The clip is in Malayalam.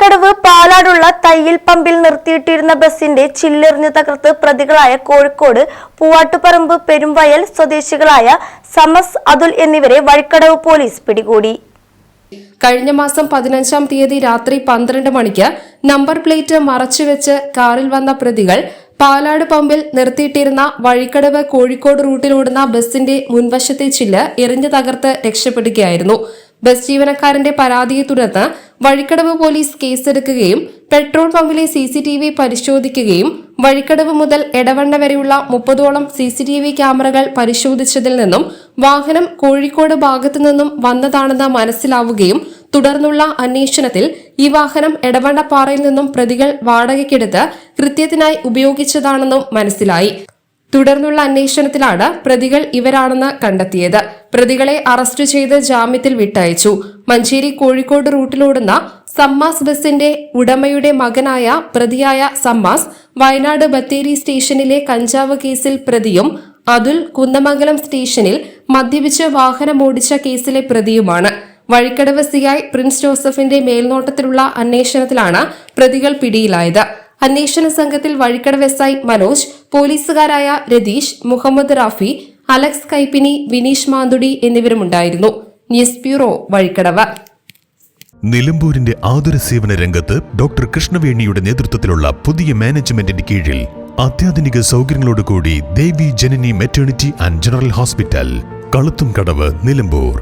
വഴിക്കടവ് പാലാടുള്ള തയ്യിൽ പമ്പിൽ നിർത്തിയിട്ടിരുന്ന ബസിന്റെ ചില്ലെറിഞ്ഞു തകർത്ത് പ്രതികളായ കോഴിക്കോട് പൂവാട്ടുപറമ്പ് പെരുംവയൽ സ്വദേശികളായ സമസ് അതുൽ എന്നിവരെ വഴിക്കടവ് പോലീസ് പിടികൂടി. കഴിഞ്ഞ മാസം പതിനഞ്ചാം തീയതി രാത്രി പന്ത്രണ്ട് മണിക്ക് നമ്പർ പ്ലേറ്റ് മറച്ചുവെച്ച് കാറിൽ വന്ന പ്രതികൾ പാലാട് പമ്പിൽ നിർത്തിയിട്ടിരുന്ന വഴിക്കടവ് കോഴിക്കോട് റൂട്ടിലോടുന്ന ബസിന്റെ മുൻവശത്തെ ചില്ല് എറിഞ്ഞു തകർത്ത് രക്ഷപ്പെടുകയായിരുന്നു. ബസ് ജീവനക്കാരന്റെ പരാതിയെ തുടർന്ന് വഴിക്കടവ് പോലീസ് കേസെടുക്കുകയും പെട്രോൾ പമ്പിലെ സി സി ടി വി പരിശോധിക്കുകയും വഴിക്കടവ് മുതൽ എടവണ്ണ വരെയുള്ള മുപ്പതോളം സി സി ടി വി ക്യാമറകൾ പരിശോധിച്ചതിൽ നിന്നും വാഹനം കോഴിക്കോട് ഭാഗത്തു നിന്നും വന്നതാണെന്ന് മനസ്സിലാവുകയും തുടർന്നുള്ള അന്വേഷണത്തിൽ ഈ വാഹനം എടവണ്ണപ്പാറയിൽ നിന്നും പ്രതികൾ വാടകയ്ക്കെടുത്ത് കൃത്യത്തിനായി ഉപയോഗിച്ചതാണെന്നും മനസ്സിലായി. തുടർന്നുള്ള അന്വേഷണത്തിലാണ് പ്രതികൾ ഇവരാണെന്ന് കണ്ടെത്തിയത്. പ്രതികളെ അറസ്റ്റ് ചെയ്ത് ജാമ്യത്തിൽ വിട്ടയച്ചു. മഞ്ചേരി കോഴിക്കോട് റൂട്ടിലോടുന്ന സമ്മാസ് ബസിന്റെ ഉടമയുടെ മകനായ പ്രതിയായ സമ്മാസ് വയനാട് ബത്തേരി സ്റ്റേഷനിലെ കഞ്ചാവ് കേസിൽ പ്രതിയും അതുൽ കുന്ദമംഗലം സ്റ്റേഷനിൽ മദ്യപിച്ച് വാഹനമോടിച്ച കേസിലെ പ്രതിയുമാണ്. വഴിക്കടവ് സിഐ പ്രിൻസ് ജോസഫിന്റെ മേൽനോട്ടത്തിലുള്ള അന്വേഷണത്തിലാണ് പ്രതികൾ പിടിയിലായത്. അന്വേഷണ സംഘത്തിൽ വഴിക്കടവ് എസ് ഐ മനോജ് പോലീസുകാരായ Ratheesh Muhammad Rafi Alex Kaippini Vineesh Manthudi എന്നിവരുമുണ്ടായിരുന്നു. News bureau Vazhikkadavu. നിലമ്പൂരിന്റെ ആതുര സേവന രംഗത്ത് ഡോക്ടർ കൃഷ്ണവേണിയുടെ നേതൃത്വത്തിലുള്ള പുതിയ മാനേജ്മെന്റിന്റെ കീഴിൽ അത്യാധുനിക സൗകര്യങ്ങളോടുകൂടി Devi Janani maternity and general hospital Kaluthum Kadavu Nilambur.